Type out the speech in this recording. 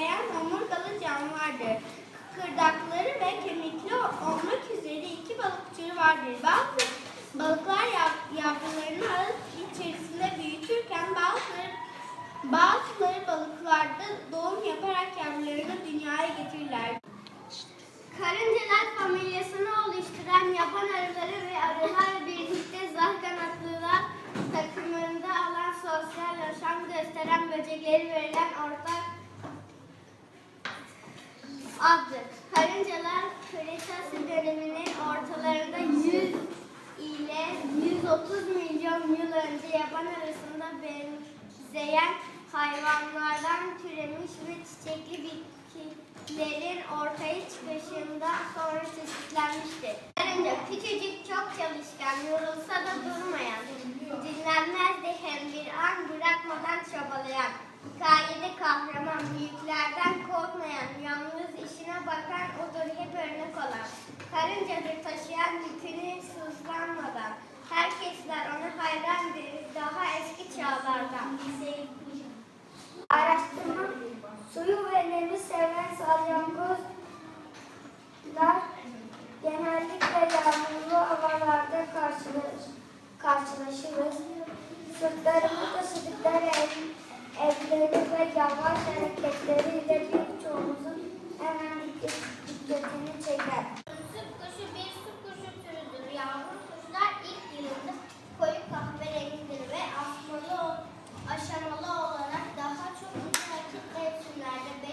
üreyen omurgalı canlılardır. Kıkırdakları ve kemikli olmak üzere iki balık türü vardır. Bazı balıklar yav- yavrularını ağız içerisinde büyütürken bazıları bazıları balıklarda doğum yaparak yavrularını dünyaya getirirler. Karıncalar familyasını oluşturan yaban arıları ve arılar birlikte zar kanatlılar takımında alan sosyal yaşam gösteren böcekleri verilen ortak addır. Karıncalar Kretase döneminin ortalarında 100 ile 130 milyon yıl önce yaban arasında benzeyen hayvanlardan türemiş ve çiçekli bitkilerin ortaya çıkışından sonra çeşitlenmiştir. Karınca küçücük çok çalışkan, yorulsa da durmayan, dinlenmez de hem bir an bırakmadan çabalayan, bakan odur hep örnek olan. Karıncadır taşıyan yükünü sızlanmadan. Herkesler ona hayrandır daha eski çağlardan. Araştırma suyu ve nemi seven salyangozlar genellikle yağmurlu havalarda karşılaş, karşılaşırız. Sırtlarını taşıdıkları ev, evleri ve yavaş rather than